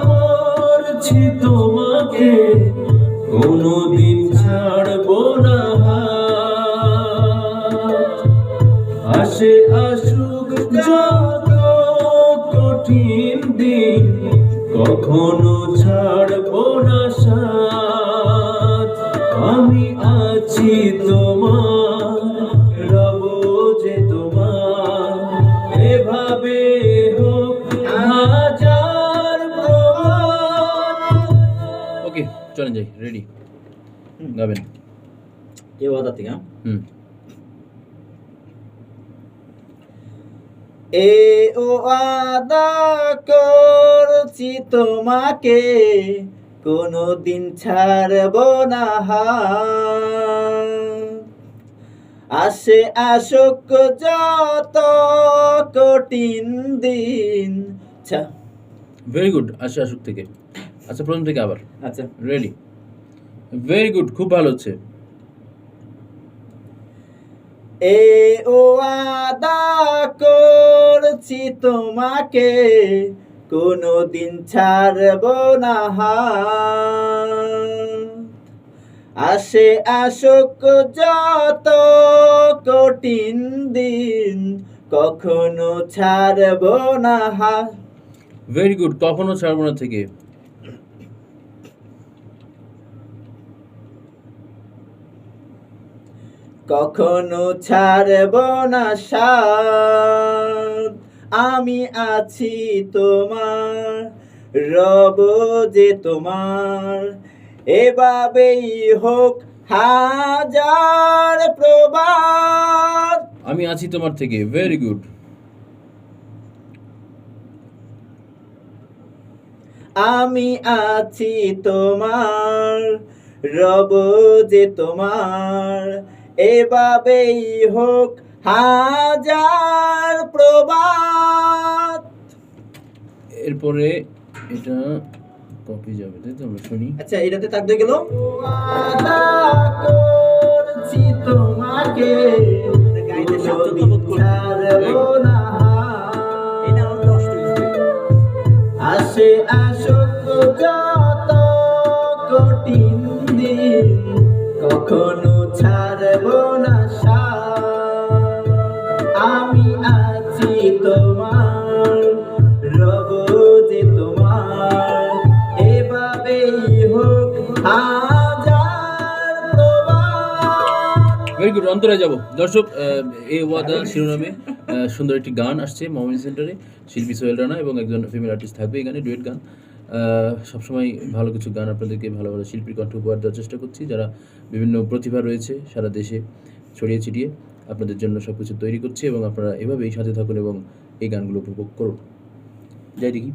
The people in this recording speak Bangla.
করছি তোমাকে, কোনোদিন ছাড়বো না। আসে আসুক যত কঠিন দিন, কখনো ছাড়বো না সাথ আমি চলেন যাই রেডি গাবেন। এ ওয়াদা থেকে হ্যাঁ? হুম। এ ও আদা করছি তোমাকে কোনোদিন ছাড়ব না। আসে আসুক যত কঠিন দিন ভেরি গুড আসে আসুক থেকে। আচ্ছা প্রথম থেকে আবার। আচ্ছা। রেডি ভেরি গুড খুব ভালো হচ্ছে। এ ও আদা করছি তোমাকে কোনোদিন ছাড়ব না। আসে আসুক যত কঠিন দিন কখনো ছাড়ব না ভেরি গুড কখনো ছাড়বো না থেকে। কখনো ছাড়ব না সাথ। আমি আছি তোমার রব যে তোমার। এভাবেই হোক হাজার প্রবাদ। আমি আছি তোমার থেকে ভেরি গুড আমি আছি তোমার রব যে তোমার। এভাবেই হোক হাজার প্রবাদ। এরপরে এটা কপি যাবে তাই তো? আমরা শুনি। আচ্ছা এটাতে থাকতে দিয়ে গেল করছি তোমাকে। আসে আসুক যত কঠিন ভেরি গুড অন্তরে যাব। দর্শক এই ওয়াদা শিরোনামে সুন্দর একটি গান আসছে মোহামেড সেন্টারে। শিল্পী সোহেল রানা এবং একজন ফিমেল আর্টিস্ট থাকবে এখানে, ডুয়েট গান। সবসময় ভালো কিছু গান আপনাদেরকে ভালো ভালো শিল্পীর কণ্ঠ উপহার দেওয়ার চেষ্টা করছি। যারা বিভিন্ন প্রতিভা রয়েছে সারা দেশে ছড়িয়ে ছিটিয়ে আপনাদের জন্য সব কিছু তৈরি করছি এবং আপনারা এভাবেই সাথে থাকুন এবং এই গানগুলো উপভোগ করুন। যাই দেখি